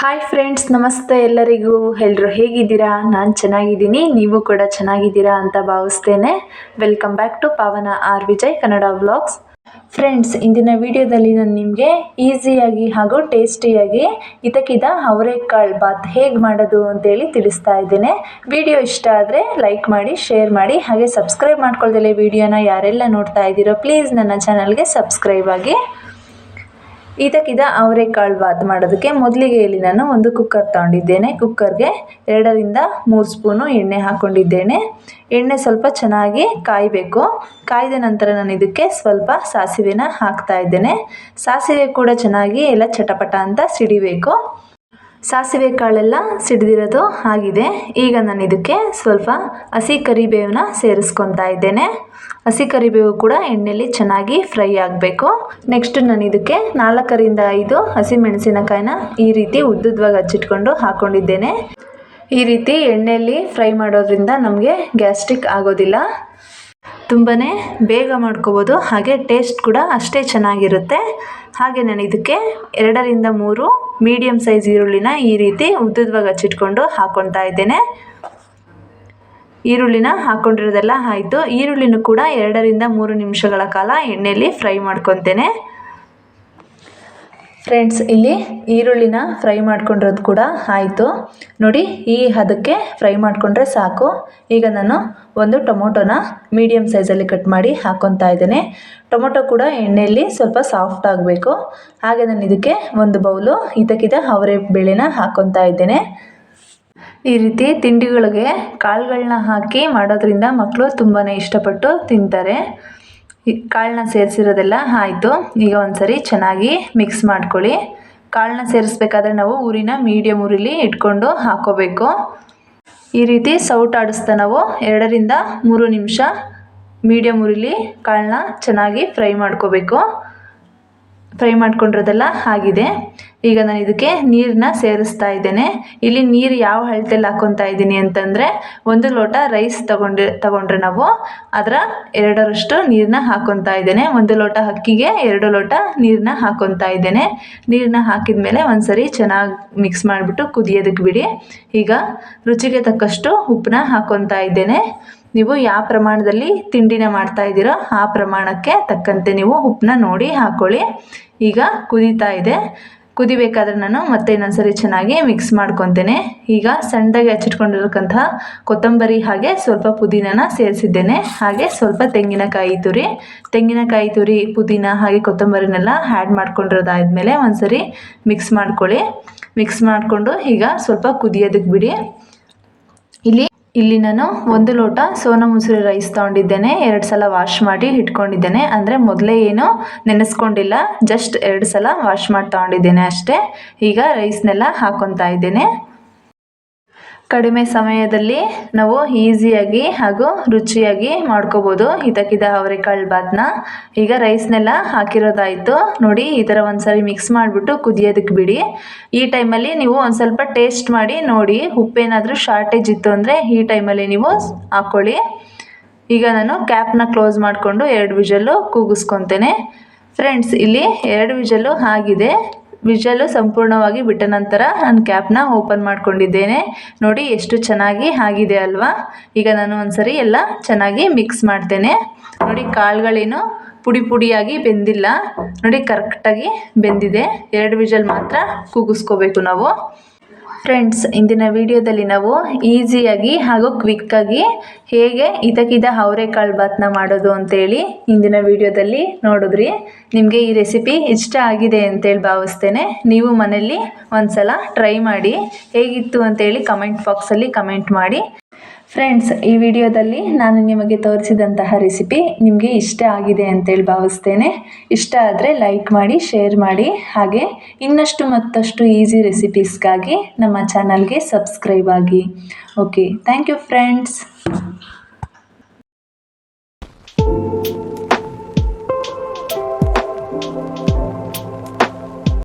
Hi friends ನಮಸ್ತೆ ಎಲ್ಲರಿಗೂ. ಎಲ್ಲರೂ ಹೇಗಿದ್ದೀರಾ? ನಾನು ಚೆನ್ನಾಗಿದ್ದೀನಿ, ನೀವು ಕೂಡ ಚೆನ್ನಾಗಿದ್ದೀರಾ ಅಂತ ಭಾವಿಸ್ತೇನೆ. Welcome back to Pavana R Vijay Kannada vlogs friends ಇಂದಿನ ವಿಡಿಯೋದಲ್ಲಿ ನಾನು ನಿಮಗೆ ಈಸಿಯಾಗಿ ಹಾಗೂ ಟೇಸ್ಟಿಯಾಗಿ ಇದಕ್ಕಿದ ಅವರೆಕಾಳು ಬಾತ್ ಹೇಗೆ ಮಾಡೋದು ಅಂತೇಳಿ ತಿಳಿಸ್ತಾ ಇದ್ದೇನೆ. ವಿಡಿಯೋ ಇಷ್ಟ ಆದರೆ ಲೈಕ್ ಮಾಡಿ ಶೇರ್ ಮಾಡಿ, ಹಾಗೆ ಸಬ್ಸ್ಕ್ರೈಬ್ ಮಾಡ್ಕೊಳ್ದಲೇ ವಿಡಿಯೋನ ಯಾರೆಲ್ಲ ನೋಡ್ತಾ ಇದ್ದೀರೋ ಪ್ಲೀಸ್ ನನ್ನ ಚಾನಲ್ಗೆ ಸಬ್ಸ್ಕ್ರೈಬ್ ಆಗಿ. ಇದಕ್ಕಿದ ಅವರೆಕಾಳು ಬಾತ್ ಮಾಡೋದಕ್ಕೆ ಮೊದಲಿಗೆ ಇಲ್ಲಿ ನಾನು ಒಂದು ಕುಕ್ಕರ್ ತಗೊಂಡಿದ್ದೇನೆ. ಕುಕ್ಕರ್ಗೆ ಎರಡರಿಂದ ಮೂರು ಸ್ಪೂನು ಎಣ್ಣೆ ಹಾಕ್ಕೊಂಡಿದ್ದೇನೆ ಎಣ್ಣೆ ಸ್ವಲ್ಪ ಚೆನ್ನಾಗಿ ಕಾಯಬೇಕು. ಕಾಯ್ದ ನಂತರ ನಾನು ಇದಕ್ಕೆ ಸ್ವಲ್ಪ ಸಾಸಿವೆನ ಹಾಕ್ತಾ ಇದ್ದೇನೆ. ಸಾಸಿವೆ ಕೂಡ ಚೆನ್ನಾಗಿ ಎಲ್ಲ ಚಟಪಟ ಅಂತ ಸಿಡಿಬೇಕು. ಸಾಸಿವೆ ಕಾಳೆಲ್ಲ ಸಿಡಿದಿರೋದು ಆಗಿದೆ. ಈಗ ನಾನು ಇದಕ್ಕೆ ಸ್ವಲ್ಪ ಹಸಿ ಕರಿಬೇವನ್ನ ಸೇರಿಸ್ಕೊತಾ ಇದ್ದೇನೆ. ಹಸಿ ಕರಿಬೇವು ಕೂಡ ಎಣ್ಣೆಯಲ್ಲಿ ಚೆನ್ನಾಗಿ ಫ್ರೈ ಆಗಬೇಕು. ನೆಕ್ಸ್ಟ್ ನಾನು ಇದಕ್ಕೆ ನಾಲ್ಕರಿಂದ ಐದು ಹಸಿ ಮೆಣಸಿನಕಾಯಿನ ಈ ರೀತಿ ಉದ್ದುದ್ವಾಗಿ ಹಚ್ಚಿಟ್ಕೊಂಡು ಹಾಕೊಂಡಿದ್ದೇನೆ. ಈ ರೀತಿ ಎಣ್ಣೆಯಲ್ಲಿ ಫ್ರೈ ಮಾಡೋದ್ರಿಂದ ನಮಗೆ ಗ್ಯಾಸ್ಟ್ರಿಕ್ ಆಗೋದಿಲ್ಲ. ತುಂಬಾ ಬೇಗ ಮಾಡ್ಕೋಬೋದು. ಹಾಗೆ ಟೇಸ್ಟ್ ಕೂಡ ಅಷ್ಟೇ ಚೆನ್ನಾಗಿರುತ್ತೆ. ಹಾಗೆ ನಾನು ಇದಕ್ಕೆ ಎರಡರಿಂದ ಮೂರು ಮೀಡಿಯಮ್ ಸೈಜ್ ಈರುಳ್ಳಿನ ಈ ರೀತಿ ಉದ್ದುದ್ವಾಗಿ ಹಚ್ಚಿಟ್ಕೊಂಡು ಹಾಕ್ಕೊತಾ ಇದ್ದೇನೆ. ಈರುಳ್ಳಿನ ಹಾಕ್ಕೊಂಡಿರೋದೆಲ್ಲ ಆಯಿತು. ಈರುಳ್ಳಿನೂ ಕೂಡ ಎರಡರಿಂದ ಮೂರು ನಿಮಿಷಗಳ ಕಾಲ ಎಣ್ಣೆಯಲ್ಲಿ ಫ್ರೈ ಮಾಡ್ಕೊತೇನೆ. ಫ್ರೆಂಡ್ಸ್, ಇಲ್ಲಿ ಈರುಳ್ಳಿನ ಫ್ರೈ ಮಾಡ್ಕೊಂಡಿರೋದು ಕೂಡ ಆಯಿತು. ನೋಡಿ, ಈ ಹದಕ್ಕೆ ಫ್ರೈ ಮಾಡಿಕೊಂಡ್ರೆ ಸಾಕು. ಈಗ ನಾನು ಒಂದು ಟೊಮೊಟೊನ ಮೀಡಿಯಮ್ ಸೈಜಲ್ಲಿ ಕಟ್ ಮಾಡಿ ಹಾಕ್ಕೊತಾ ಇದ್ದೇನೆ. ಟೊಮೊಟೊ ಕೂಡ ಎಣ್ಣೆಯಲ್ಲಿ ಸ್ವಲ್ಪ ಸಾಫ್ಟ್ ಆಗಬೇಕು. ಹಾಗೆ ನಾನು ಇದಕ್ಕೆ ಒಂದು ಬೌಲು ಇದಕ್ಕಿದ ಅವರೆ ಬೇಳೆನ ಹಾಕ್ಕೊತಾ ಇದ್ದೇನೆ. ಈ ರೀತಿ ತಿಂಡಿಗಳಿಗೆ ಕಾಳುಗಳನ್ನ ಹಾಕಿ ಮಾಡೋದ್ರಿಂದ ಮಕ್ಕಳು ತುಂಬಾ ಇಷ್ಟಪಟ್ಟು ತಿಂತಾರೆ. ಕಾಳನ್ನ ಸೇರಿಸಿರೋದೆಲ್ಲ ಆಯಿತು. ಈಗ ಒಂದ್ಸರಿ ಚೆನ್ನಾಗಿ ಮಿಕ್ಸ್ ಮಾಡ್ಕೊಳ್ಳಿ. ಕಾಳನ್ನ ಸೇರಿಸ್ಬೇಕಾದ್ರೆ ನಾವು ಊರಿನ ಮೀಡಿಯಮ್ ಊರಿಲಿ ಇಟ್ಕೊಂಡು ಹಾಕೋಬೇಕು. ಈ ರೀತಿ ಸೌಟ್ ಆಡಿಸ್ತಾ ನಾವು ಎರಡರಿಂದ ಮೂರು ನಿಮಿಷ ಮೀಡಿಯಮ್ ಊರಿಲಿ ಕಾಳನ್ನ ಚೆನ್ನಾಗಿ ಫ್ರೈ ಮಾಡ್ಕೋಬೇಕು. ಫ್ರೈ ಮಾಡ್ಕೊಂಡಿರೋದೆಲ್ಲ ಆಗಿದೆ. ಈಗ ನಾನು ಇದಕ್ಕೆ ನೀರನ್ನ ಸೇರಿಸ್ತಾ ಇದ್ದೇನೆ. ಇಲ್ಲಿ ನೀರು ಯಾವ ಅಳತೆಯಲ್ಲಿ ಹಾಕ್ಕೊತಾ ಇದ್ದೀನಿ ಅಂತಂದರೆ ಒಂದು ಲೋಟ ರೈಸ್ ತಗೊಂಡು, ತಗೊಂಡ್ರೆ ನಾವು ಅದರ ಎರಡರಷ್ಟು ನೀರನ್ನ ಹಾಕ್ಕೊತಾ ಇದ್ದೇನೆ. ಒಂದು ಲೋಟ ಅಕ್ಕಿಗೆ ಎರಡು ಲೋಟ ನೀರನ್ನ ಹಾಕೊತಾ ಇದ್ದೇನೆ. ನೀರನ್ನ ಹಾಕಿದ ಮೇಲೆ ಒಂದು ಸರಿ ಚೆನ್ನಾಗಿ ಮಿಕ್ಸ್ ಮಾಡಿಬಿಟ್ಟು ಕುದಿಯೋದಕ್ಕೆ ಬಿಡಿ. ಈಗ ರುಚಿಗೆ ತಕ್ಕಷ್ಟು ಉಪ್ಪನ್ನ ಹಾಕ್ಕೊತಾ ಇದ್ದೇನೆ. ನೀವು ಯಾವ ಪ್ರಮಾಣದಲ್ಲಿ ತಿಂಡಿನ ಮಾಡ್ತಾ ಇದ್ದೀರೋ ಆ ಪ್ರಮಾಣಕ್ಕೆ ತಕ್ಕಂತೆ ನೀವು ಉಪ್ಪನ್ನ ನೋಡಿ ಹಾಕ್ಕೊಳ್ಳಿ ಈಗ ಕುದೀತಾ ಇದೆ. ಕುದಿಬೇಕಾದ್ರೆ ನಾನು ಮತ್ತೆ ಇನ್ನೊಂದ್ಸರಿ ಚೆನ್ನಾಗಿ ಮಿಕ್ಸ್ ಮಾಡ್ಕೊತೇನೆ. ಈಗ ಸಣ್ಣದಾಗಿ ಹಚ್ಚಿಟ್ಕೊಂಡಿರಕ್ಕಂತಹ ಕೊತ್ತಂಬರಿ ಹಾಗೆ ಸ್ವಲ್ಪ ಪುದೀನನ ಸೇರಿಸಿದ್ದೇನೆ. ಹಾಗೆ ಸ್ವಲ್ಪ ತೆಂಗಿನಕಾಯಿ ತುರಿ. ತೆಂಗಿನಕಾಯಿ ತುರಿ, ಪುದೀನ ಹಾಗೆ ಕೊತ್ತಂಬರಿನೆಲ್ಲ ಆ್ಯಡ್ ಮಾಡ್ಕೊಂಡಿರೋದಾದ್ಮೇಲೆ ಒಂದ್ಸರಿ ಮಿಕ್ಸ್ ಮಾಡ್ಕೊಳ್ಳಿ. ಮಿಕ್ಸ್ ಮಾಡಿಕೊಂಡು ಈಗ ಸ್ವಲ್ಪ ಕುದಿಯೋದಕ್ಕೆ ಬಿಡಿ. ಇಲ್ಲಿ ಇಲ್ಲಿ ನಾನು ಒಂದು ಲೋಟ ಸೋನಾ ಮುಸುರಿ ರೈಸ್ ತೊಗೊಂಡಿದ್ದೇನೆ. ಎರಡು ಸಲ ವಾಶ್ ಮಾಡಿ ಇಟ್ಕೊಂಡಿದ್ದೇನೆ. ಅಂದರೆ ಮೊದಲೇ ಏನು ನೆನೆಸ್ಕೊಂಡಿಲ್ಲ. ಜಸ್ಟ್ ಎರಡು ಸಲ ವಾಶ್ ಮಾಡಿ ತೊಗೊಂಡಿದ್ದೇನೆ ಅಷ್ಟೇ. ಈಗ ರೈಸ್ನೆಲ್ಲ ಹಾಕೊತಾ ಇದ್ದೇನೆ. ಕಡಿಮೆ ಸಮಯದಲ್ಲಿ ನಾವು ಈಸಿಯಾಗಿ ಹಾಗೂ ರುಚಿಯಾಗಿ ಮಾಡ್ಕೋಬೋದು. ಇದಕ್ಕಿದ ಅವರೆಕಾಳು ಬಾತನ್ನ ಈಗ ರೈಸ್ನೆಲ್ಲ ಹಾಕಿರೋದಾಯಿತು. ನೋಡಿ, ಈ ಥರ ಒಂದು ಸರಿ ಮಿಕ್ಸ್ ಮಾಡಿಬಿಟ್ಟು ಕುದಿಯೋದಕ್ಕೆ ಬಿಡಿ. ಈ ಟೈಮಲ್ಲಿ ನೀವು ಒಂದು ಸ್ವಲ್ಪ ಟೇಸ್ಟ್ ಮಾಡಿ, ನೋಡಿ ಉಪ್ಪೇನಾದರೂ ಶಾರ್ಟೇಜ್ ಇತ್ತು ಅಂದರೆ ಈ ಟೈಮಲ್ಲಿ ನೀವು ಹಾಕ್ಕೊಳ್ಳಿ ಈಗ ನಾನು ಕ್ಯಾಪ್ನ ಕ್ಲೋಸ್ ಮಾಡಿಕೊಂಡು ಎರಡು ವಿಜಲ್ಲು ಕೂಗಿಸ್ಕೊತೇನೆ. ಫ್ರೆಂಡ್ಸ್ ಇಲ್ಲಿ ಎರಡು ವಿಜಲ್ಲು ಆಗಿದೆ. ವಿಷಲು ಸಂಪೂರ್ಣವಾಗಿ ಬಿಟ್ಟ ನಂತರ ನಾನು ಕ್ಯಾಪ್ನ ಓಪನ್ ಮಾಡ್ಕೊಂಡಿದ್ದೇನೆ. ನೋಡಿ, ಎಷ್ಟು ಚೆನ್ನಾಗಿ ಆಗಿದೆ ಅಲ್ವಾ? ಈಗ ನಾನು ಒಂದ್ಸರಿ ಎಲ್ಲ ಚೆನ್ನಾಗಿ ಮಿಕ್ಸ್ ಮಾಡ್ತೇನೆ. ನೋಡಿ ಕಾಳುಗಳೇನು ಪುಡಿ ಪುಡಿಯಾಗಿ ಬೆಂದಿಲ್ಲ. ನೋಡಿ ಕರೆಕ್ಟಾಗಿ ಬೆಂದಿದೆ. ಎರಡು ವಿಷಲ್ ಮಾತ್ರ ಕೂಗಿಸ್ಕೋಬೇಕು ನಾವು. ಫ್ರೆಂಡ್ಸ್ ಇಂದಿನ ವಿಡಿಯೋದಲ್ಲಿ ನಾವು ಈಸಿಯಾಗಿ ಹಾಗೂ ಕ್ವಿಕ್ಕಾಗಿ ಹೇಗೆ ಇದಕ್ಕಿದ ಅವರೆಕಾಳು ಬಾತನ್ನ ಮಾಡೋದು ಅಂತೇಳಿ ಇಂದಿನ ವಿಡಿಯೋದಲ್ಲಿ ನೋಡಿದ್ರಿ. ನಿಮಗೆ ಈ ರೆಸಿಪಿ ಇಷ್ಟ ಆಗಿದೆ ಅಂತೇಳಿ ಭಾವಿಸ್ತೇನೆ. ನೀವು ಮನೇಲಿ ಒಂದು ಸಲ ಟ್ರೈ ಮಾಡಿ ಹೇಗಿತ್ತು ಅಂತೇಳಿ ಕಮೆಂಟ್ ಬಾಕ್ಸಲ್ಲಿ ಕಮೆಂಟ್ ಮಾಡಿ. ಫ್ರೆಂಡ್ಸ್ ಈ ವಿಡಿಯೋದಲ್ಲಿ ನಾನು ನಿಮಗೆ ತೋರಿಸಿದಂತಹ ರೆಸಿಪಿ ನಿಮಗೆ ಇಷ್ಟ ಆಗಿದೆ ಅಂತೇಳಿ ಭಾವಿಸ್ತೇನೆ. ಇಷ್ಟ ಆದರೆ ಲೈಕ್ ಮಾಡಿ ಶೇರ್ ಮಾಡಿ, ಹಾಗೆ ಇನ್ನಷ್ಟು ಮತ್ತಷ್ಟು ಈಸಿ ರೆಸಿಪೀಸ್ಗಾಗಿ ನಮ್ಮ ಚಾನಲ್ಗೆ ಸಬ್ಸ್ಕ್ರೈಬ್ ಆಗಿ. Okay thank you friends